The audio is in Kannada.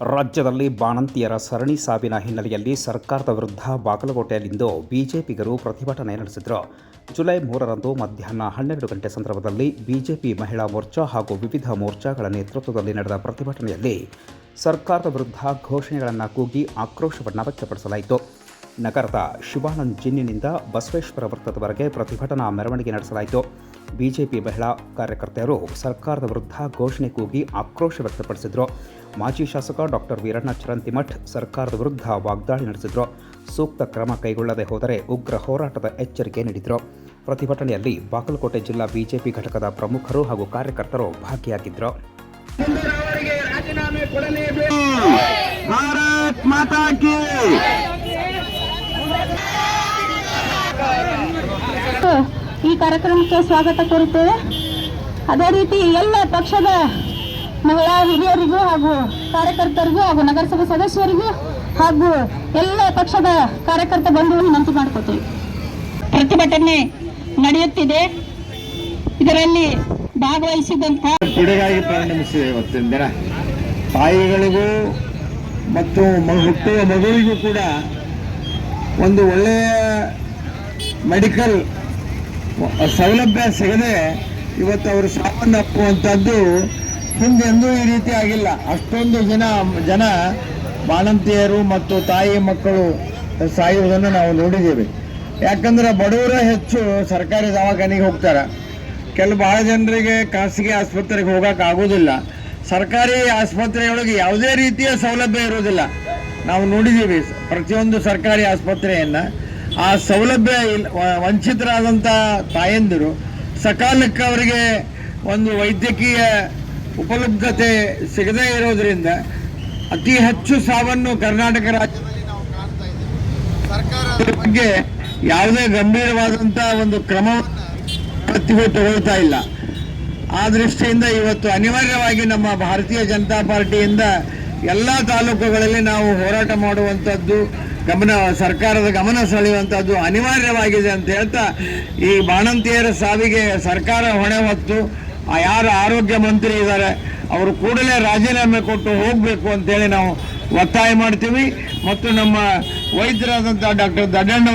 ರಾಜ್ಯದಲ್ಲಿ ಬಾಣಂತಿಯರ ಸರಣಿ ಸಾವಿನ ಹಿನ್ನೆಲೆಯಲ್ಲಿ ಸರ್ಕಾರದ ವಿರುದ್ಧ ಬಾಗಲಕೋಟೆಯಲ್ಲಿಂದು ಬಿಜೆಪಿಗರು ಪ್ರತಿಭಟನೆ ನಡೆಸಿದರು. ಜುಲೈ ಮೂರರಂದು ಮಧ್ಯಾಹ್ನ ಹನ್ನೆರಡು ಗಂಟೆ ಸಂದರ್ಭದಲ್ಲಿ ಬಿಜೆಪಿ ಮಹಿಳಾ ಮೋರ್ಚಾ ಹಾಗೂ ವಿವಿಧ ಮೋರ್ಚಾಗಳ ನೇತೃತ್ವದಲ್ಲಿ ನಡೆದ ಪ್ರತಿಭಟನೆಯಲ್ಲಿ ಸರ್ಕಾರದ ವಿರುದ್ಧ ಘೋಷಣೆಗಳನ್ನು ಕೂಗಿ ಆಕ್ರೋಶವನ್ನು ವ್ಯಕ್ತಪಡಿಸಲಾಯಿತು. ನಗರದ ಶಿವಾನಂದ್ ಜಿನ್ನಿನಿಂದ ಬಸವೇಶ್ವರ ವೃತ್ತದವರೆಗೆ ಪ್ರತಿಭಟನಾ ಮೆರವಣಿಗೆ ನಡೆಸಲಾಯಿತು. ಬಿಜೆಪಿ ಮಹಿಳಾ ಕಾರ್ಯಕರ್ತೆಯರು ಸರ್ಕಾರದ ವಿರುದ್ಧ ಘೋಷಣೆ ಕೂಗಿ ಆಕ್ರೋಶ ವ್ಯಕ್ತಪಡಿಸಿದರು. ಮಾಜಿ ಶಾಸಕ ಡಾಕ್ಟರ್ ವೀರಣ್ಣ ಚರಂತಿಮಠ್ ಸರ್ಕಾರದ ವಿರುದ್ಧ ವಾಗ್ದಾಳಿ ನಡೆಸಿದರು. ಸೂಕ್ತ ಕ್ರಮ ಕೈಗೊಳ್ಳದೆ ಹೋದರೆ ಉಗ್ರ ಹೋರಾಟದ ಎಚ್ಚರಿಕೆ ನೀಡಿದರು. ಪ್ರತಿಭಟನೆಯಲ್ಲಿ ಬಾಗಲಕೋಟೆ ಜಿಲ್ಲಾ ಬಿಜೆಪಿ ಘಟಕದ ಪ್ರಮುಖರು ಹಾಗೂ ಕಾರ್ಯಕರ್ತರು ಭಾಗಿಯಾಗಿದ್ದರು ಭಾರತ್ ಮಾತಾ ಕಿ ಈ ಕಾರ್ಯಕ್ರಮಕ್ಕೆ ಸ್ವಾಗತ ಕೋರುತ್ತೇವೆ. ಅದೇ ರೀತಿ ಎಲ್ಲ ಪಕ್ಷದ ಮಹಿಳಾ ಹಿರಿಯರಿಗೂ ಹಾಗೂ ಕಾರ್ಯಕರ್ತರಿಗೂ ಹಾಗೂ ನಗರಸಭೆ ಸದಸ್ಯರಿಗೂ ಹಾಗೂ ಎಲ್ಲ ಪಕ್ಷದ ಕಾರ್ಯಕರ್ತ ಬಂಧುವನ್ನು ವಿನಂತಿ ಮಾಡ್ಕೋತೀವಿ ಪ್ರತಿಭಟನೆ ನಡೆಯುತ್ತಿದೆ. ಇದರಲ್ಲಿ ಭಾಗವಹಿಸಿದಂತಹ ಕೊಡುಗಾಗಿ ಪರಿಣಮಿಸಿದೆ ಇವತ್ತಿನ ದಿನ. ತಾಯಿಗಳಿಗೂ ಮತ್ತು ಹುಟ್ಟುವ ಮಗುವಿಗೂ ಕೂಡ ಒಂದು ಒಳ್ಳೆಯ ಮೆಡಿಕಲ್ ಸೌಲಭ್ಯ ಸಿಗದೆ ಇವತ್ತು ಅವರು ಸಾವನ್ನಪ್ಪುವಂಥದ್ದು ಹಿಂದೆಂದೂ ಈ ರೀತಿ ಆಗಿಲ್ಲ. ಅಷ್ಟೊಂದು ಜನ ಜನ ಬಾಣಂತಿಯರು ಮತ್ತು ತಾಯಿ ಮಕ್ಕಳು ಸಾಯುವುದನ್ನು ನಾವು ನೋಡಿದ್ದೀವಿ. ಯಾಕಂದ್ರೆ ಬಡವರ ಹೆಚ್ಚು ಸರ್ಕಾರಿ ದವಾಖಾನೆಗೆ ಹೋಗ್ತಾರೆ. ಕೆಲವು ಬಹಳ ಜನರಿಗೆ ಖಾಸಗಿ ಆಸ್ಪತ್ರೆಗೆ ಹೋಗಕ್ಕೆ ಆಗೋದಿಲ್ಲ. ಸರ್ಕಾರಿ ಆಸ್ಪತ್ರೆಯೊಳಗೆ ಯಾವುದೇ ರೀತಿಯ ಸೌಲಭ್ಯ ಇರೋದಿಲ್ಲ ನಾವು ನೋಡಿದ್ದೀವಿ ಪ್ರತಿಯೊಂದು ಸರ್ಕಾರಿ ಆಸ್ಪತ್ರೆಯನ್ನು. ಆ ಸೌಲಭ್ಯ ವಂಚಿತರಾದಂಥ ತಾಯಂದಿರು ಸಕಾಲಕ್ಕೆ ಅವರಿಗೆ ಒಂದು ವೈದ್ಯಕೀಯ ಉಪಲಬ್ಧತೆ ಸಿಗದೇ ಇರೋದ್ರಿಂದ ಅತಿ ಹೆಚ್ಚು ಸಾವನ್ನು ಕರ್ನಾಟಕ ರಾಜ್ಯದಲ್ಲಿ ಬಗ್ಗೆ ಯಾವುದೇ ಗಂಭೀರವಾದಂಥ ಒಂದು ಕ್ರಮ ಪ್ರತಿಭೆ ತಗೊಳ್ತಾ ಇಲ್ಲ. ಆ ದೃಷ್ಟಿಯಿಂದ ಇವತ್ತು ಅನಿವಾರ್ಯವಾಗಿ ನಮ್ಮ ಭಾರತೀಯ ಜನತಾ ಪಾರ್ಟಿಯಿಂದ ಎಲ್ಲ ತಾಲೂಕುಗಳಲ್ಲಿ ನಾವು ಹೋರಾಟ ಮಾಡುವಂಥದ್ದು ಗಮನ, ಸರ್ಕಾರದ ಗಮನ ಸೆಳೆಯುವಂಥದ್ದು ಅನಿವಾರ್ಯವಾಗಿದೆ ಅಂತ ಹೇಳ್ತಾ ಈ ಬಾಣಂತಿಯರ ಸಾವಿಗೆ ಸರ್ಕಾರ ಹೊಣೆ ಹೊತ್ತು ಯಾರು ಆರೋಗ್ಯ ಮಂತ್ರಿ ಇದ್ದಾರೆ, ಅವರು ಕೂಡಲೇ ರಾಜೀನಾಮೆ ಕೊಟ್ಟು ಹೋಗಬೇಕು ಅಂತೇಳಿ ನಾವು ಒತ್ತಾಯ ಮಾಡ್ತೀವಿ. ಮತ್ತು ನಮ್ಮ ವೈದ್ಯರಾದಂಥ ಡಾಕ್ಟರ್ ದಡ್ಡಣ್ಣ